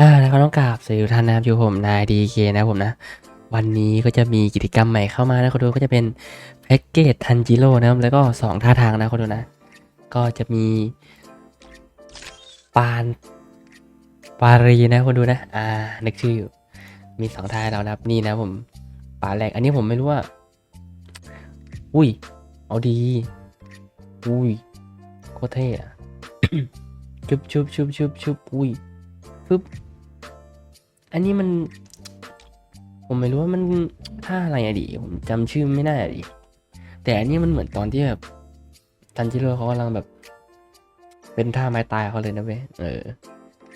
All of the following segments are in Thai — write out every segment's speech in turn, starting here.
อ่านะครับต้องกราบสวัสดีทุกท่านนะครับอยู่ผมนายดีเคนะผมนะ วันนี้ก็จะมีกิจกรรมใหม่เข้ามานะคนดูก็จะเป็นแพ็กเกจทันจิโร่นะครับแล้วก็สองท่าทางนะคนดูนะ ก็จะมี ปานปารีนะคนดูนะ อ่านึกชื่ออยู่ มีสองท่าให้เรานะครับนี่นะผมปานแรกอันนี้ผมไม่รู้ว่า อุ้ย เอาดี อุ้ยโคตรเท่อะชุบชุบชุบชุบชุบอุ้ยปึ๊บ อันนี้มัน ผมไม่รู้ว่ามันท่าอะไรอะดิผมจำชื่อไม่ได้อะดิแต่อันนี้มันเหมือนตอนที่แบบทันจิโร่เขากำลังแบบ เป็นท่าไม้ตายเขาเลยนะเว้ยเออ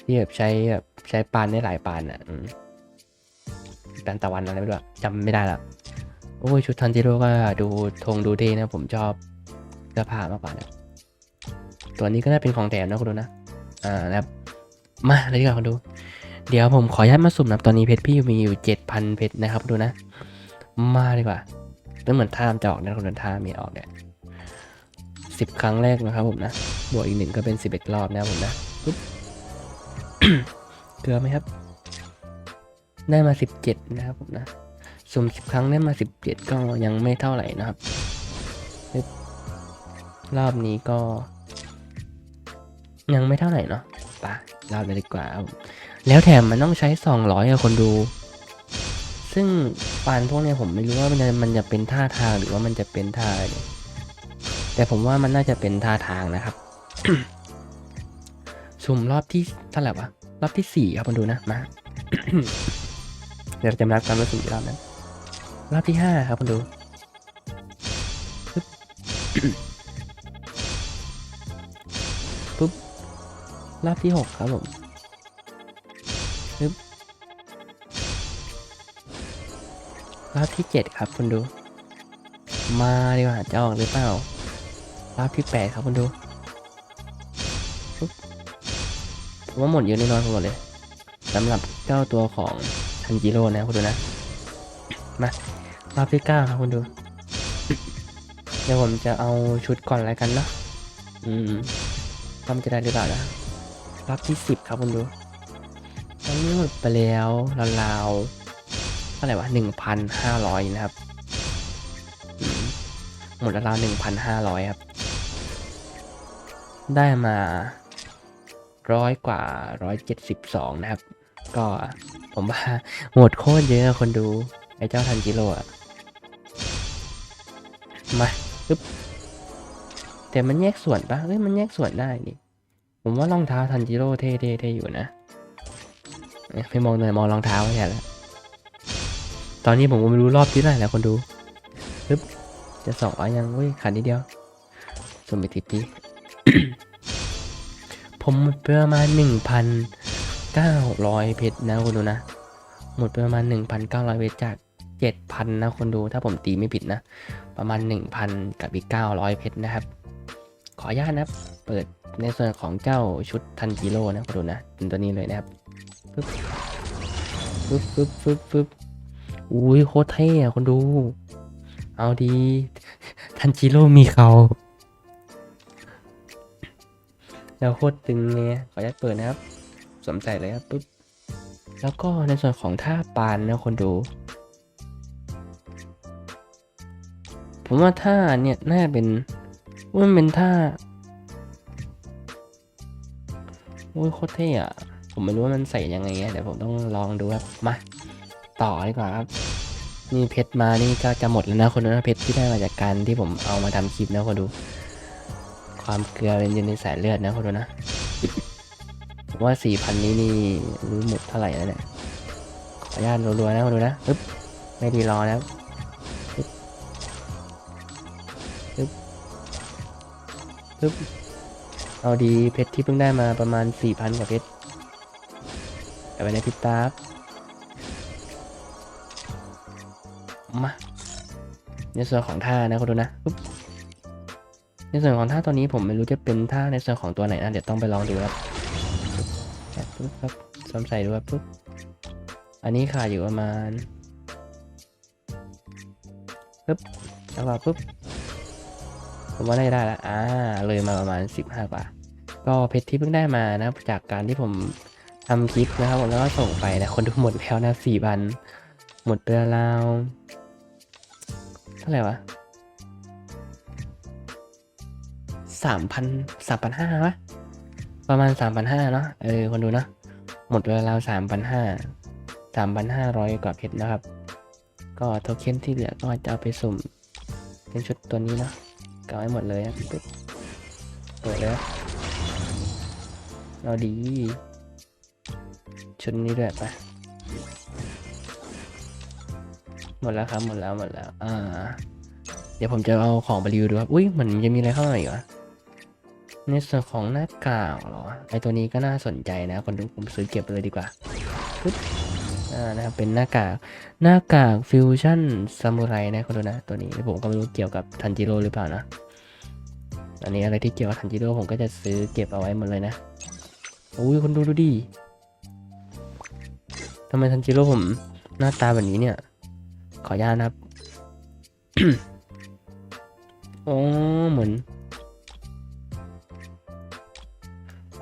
ที่แบบใช้แบบใช้ปานได้หลายปานอะปานตะวันอะไรไม่รู้จำไม่ได้ละโอ้ยชุดทันจิโร่ก็ดูธงดูเท่นะ ผมชอบเสื้อผ้ามากกว่านะตัวนี้ก็น่าเป็นของแถมนะคุณดูนะ อ่านะครับ มาเลยดีกว่าคนดู เดี๋ยวผมขออนุญาตมาสุ่มนะครับตอนนี้เพชรพี่มีอยู่เจ็ดพันเพชรนะครับดูนะ มาดีกว่าแล้วเหมือนท่ามจะออกนะคนดูท่ามีออกเนี่ยสิบครั้งแรกนะครับผมนะ บวกอีกหนึ่งก็เป็นสิบเอ็ดรอบนะครับผมนะปุ๊บเกลือไหมครับ ได้มาสิบเจ็ดนะครับผมนะสุ่มสิบครั้งได้มาสิบเจ็ดก็ยังไม่เท่าไหร่นะครับ รอบนี้ก็ ยังไม่เท่าไหร่เนาะ ปะรอบเลยดีกว่า แล้วแถมมันต้องใช้สองร้อยอะคนดู ซึ่งปานพวกเนี้ยผมไม่รู้ว่ามันจะมันจะเป็นท่าทางหรือว่ามันจะเป็นท่าแต่ผมว่ามันน่าจะเป็นท่าทางนะครับสุ่มรอบที่เท่าไหร่วะรอบที่สี่ครับคนดูนะมาเดี๋ยวเราจะมารับการมาสุ่มอีกรอบนั้นรอบที่ห้าครับคนดูปุ๊บ รอบที่หกครับผมปึ๊บรอบที่เจ็ดครับคุณดู มาดีกว่าจะออกหรือเปล่ารอบที่แปดครับคุณดูผมว่าหมดเยอะแน่นอนผมบอกเลยสำหรับเจ้าตัวของทันจิโร่นะคุณดูนะมารอบที่เก้าครับคุณดู เดี๋ยวผมจะเอาชุดก่อนแล้วกันเนาะอืมทำจะได้หรือเปล่านะ รอบที่สิบครับคุณดูตอนนี้หมดไปแล้วราวๆเท่าไหร่วะหนึ่งพันห้าร้อยนะครับ หมดราวๆหนึ่งพันห้าร้อยครับ ได้มาร้อยกว่าร้อยเจ็ดสิบสองนะครับ ก็ผมว่าหมดโคตรเยอะคนดู ไอ้เจ้าทันจิโร่อะมาปึ๊บแต่มันแยกส่วนปะเอ้ยมันแยกส่วนได้นี่ ผมว่ารองเท้าทันจิโร่เท่เท่เท่อยู่นะไม่มองเลยมองรองเท้าแค่แล้วตอนนี้ผมก็ไม่รู้รอบที่ไหร่แล้วคนดูปึ๊บจะสองร้อยยังเว้ยขาดนิดเดียวสมไปติดดีผมหมดไปประมาณหนึ่งพันเก้าร้อยเพชรนะคนดูนะ หมดไปประมาณหนึ่งพันเก้าร้อยเพชรจากเจ็ดพันนะคนดูถ้าผมตีไม่ผิดนะ ประมาณหนึ่งพันกับอีกเก้าร้อยเพชรนะครับ ขออนุญาตนะเปิด ในส่วนของเจ้าชุดทันจิโร่นะขอดูนะเป็นตัวนี้เลยนะครับปึ๊บปึ๊บปึ๊บปึ๊บปึ๊บอุ้ยโคตรเท่อะคนดู เอาดีทันจิโร่มีเขาแล้วโคตรตึงเลยขออนุญาตเปิดนะครับสวมใส่เลยครับปึ๊บแล้วก็ในส่วนของท่าปานนะคนดู ผมว่าท่าเนี่ยน่าเป็นว่ามันเป็นท่า โอ้ยโคตรเท่อะผมไม่รู้ว่ามันใส่ยังไงเงี้ยเดี๋ยวผมต้องลองดูครับ มา ต่อดีกว่าครับ นี่เพชรมานี่ก็จะหมดแล้วนะคนดูนะเพชรที่ได้มาจากการที่ผมเอามาทำคลิปนะคนดู ความเกลือเป็นอยู่ในสายเลือดนะคนดูนะผมว่าสี่พันนี้นี่รู้หมดเท่าไหร่แล้วเนี่ยขออนุญาตรัวๆนะคนดูนะปึ๊บไม่ดีรอแล้วปึ๊บปึ๊บปึ๊บ เอาดีเพชรที่เพิ่งได้มาประมาณสี่พันกว่าเพชรเอาไปในพิตารับมาในส่วนของท่านะคุณดูนะปึ๊บในส่วนของท่าตัวนี้ผมไม่รู้จะเป็นท่าในส่วนของตัวไหนนะเดี๋ยวต้องไปลองดูครับปึ๊บปึ๊บครับซ้อมใส่ดูครับปึ๊บอันนี้ขาดอยู่ประมาณปึ๊บแล้วก็ปึ๊บ ผมว่าน่าจะได้ละอ่าเลยมาประมาณ 15กว่าก็เพชรที่เพิ่งได้มานะจากการที่ผมทำคลิปนะครับผมแล้วก็ส่งไปนะคนดูหมดแล้วนะสี่พันหมดไปราวเท่าไหร่วะสามพันสามพันห้าวะประมาณสามพันห้าเนาะเออคนดูเนาะหมดไปราวสามพันห้าสามพันห้าร้อยกว่าเพชรนะครับ ก็โทเค็นที่เหลือก็จะเอาไปสุ่มเป็นชุดตัวนี้เนาะ เอาให้หมดเลยครับปึ๊บเปิดเลยครับเราดีชุดนี้ด้วยปะหมดแล้วครับหมดแล้วหมดแล้ว อ่า เดี๋ยวผมจะเอาของไปรีวิวดูครับ อุ้ยเหมือนจะมีอะไรเข้ามาอีกเหรอในส่วนของหน้ากากเหรอ ไอตัวนี้ก็น่าสนใจนะ คนดูผมซื้อเก็บไปเลยดีกว่าปึ๊บอ่า นะครับเป็นหน้ากากหน้ากากฟิวชั่นซามูไรนะคนดูนะตัวนี้ผมก็ไม่รู้เกี่ยวกับทันจิโร่หรือเปล่านะอันนี้อะไรที่เกี่ยวกับทันจิโร่ผมก็จะซื้อเก็บเอาไว้หมดเลยนะอุ้ยคนดูดูดิทำไมทันจิโร่ผมหน้าตาแบบนี้เนี่ย ขออนุญาตนะครับอ๋อเหมือน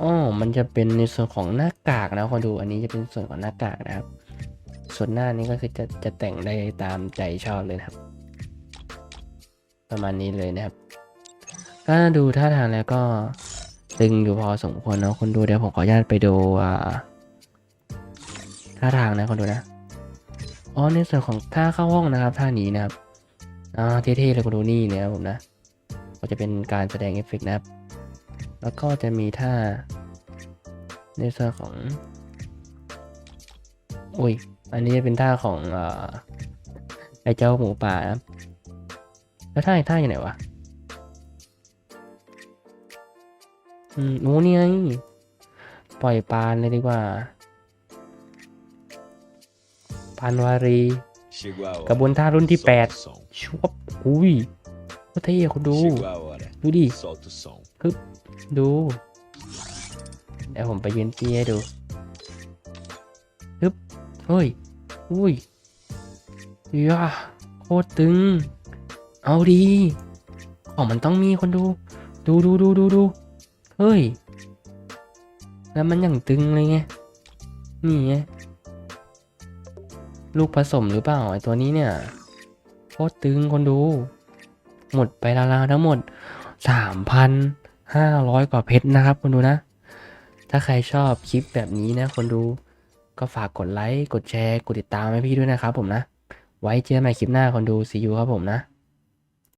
อ๋อมันจะเป็นในส่วนของหน้ากากนะคนดูอันนี้จะเป็นส่วนของหน้ากากนะครับ ส่วนหน้านี้ก็คือจะจะแต่งได้ตามใจชอบเลยนะครับ ประมาณนี้เลยนะครับ ก็ดูท่าทางแล้วก็ตึงอยู่พอสมควรเนาะคนดูเดี๋ยวผมขออนุญาตไปดูอ่าท่าทางนะคนดูนะอ๋อในส่วนของท่าเข้าห้องนะครับท่านี้นะครับอ่าเท่ๆเลยคนดูนี่นะครับผมนะ ก็จะเป็นการแสดงเอฟเฟกต์นะครับ แล้วก็จะมีท่าในส่วนของอุ้ย อันนี้จะเป็นท่าของเอ่อไอเจ้าหมูป่านะแล้วท่าอีกท่าอยู่ไหนวะ อืมโอ้นี่ไงปล่อยปลาเลยดีกว่าพันวารี กระบวนท่ารุ่นที่ Solta o som. 8ชวบอุ้ยโคตรเท่อะคนดู ดูดิ Solta o som. ดู เดี๋ยวผมไปยืนเตี้ยดู เฮ้ย อุ้ยยาโคตรตึง เอาดีของมันต้องมีคนดู ดูดูดูดูดูเฮ้ย แล้วมันอย่างตึงเลยไง นี่ไง ลูกผสมหรือเปล่าไอตัวนี้เนี่ยโคตรตึงคนดู หมดไปราวๆทั้งหมด 3,500 กว่าเพชรนะครับ คนดูนะ ถ้าใครชอบคลิปแบบนี้นะ คนดู ก็ฝากกดไลค์ กดแชร์ กดติดตามให้พี่ด้วยนะครับผมนะ ไว้เจอกันใหม่คลิปหน้าคนดูซีอูครับผมนะ